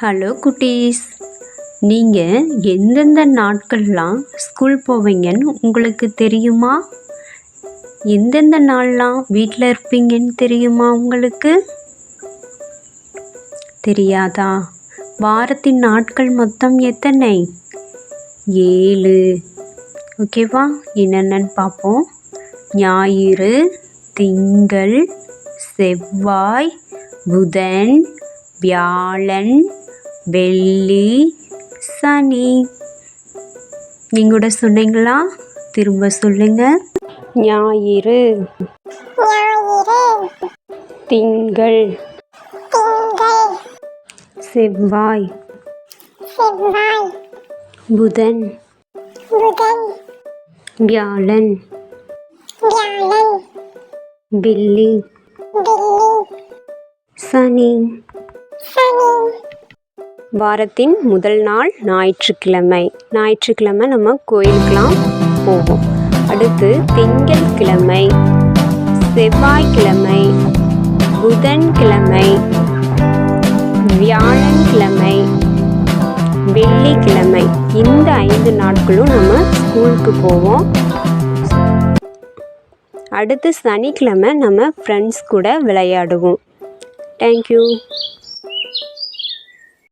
Hello குட்டீஸ். நீங்கள் எந்தெந்த நாட்கள்லாம் ஸ்கூல் போவீங்கன்னு உங்களுக்கு தெரியுமா? எந்தெந்த நாள்லாம் வீட்டில் இருப்பீங்கன்னு தெரியுமா உங்களுக்கு? தெரியாதா? வாரத்தின் நாட்கள் மொத்தம் எத்தனை? ஏழு. ஓகேவா என்னென்னு பார்ப்போம். ஞாயிறு திங்கள் செவ்வாய் புதன் வியாழன் வெள்ளி சனி. நீங்கள் கூட சொன்னீங்களா திரும்ப சொல்லுங்க. ஞாயிறு. திங்கள். செவ்வாய். புதன். புதன் வியாழன் வியாழன். வெள்ளி. சனி. வாரத்தின் முதல் நாள் ஞாயிற்றுக்கிழமை. ஞாயிற்றுக்கிழமை நம்ம கோயிலுக்கெலாம் போவோம். அடுத்து திங்கட்கிழமை செவ்வாய்க்கிழமை புதன்கிழமை வியாழன்கிழமை வெள்ளிக்கிழமை. இந்த ஐந்து நாட்களும் நம்ம ஸ்கூலுக்கு போவோம். அடுத்து சனிக்கிழமை நம்ம ஃப்ரெண்ட்ஸ் கூட விளையாடுவோம். தேங்க்யூ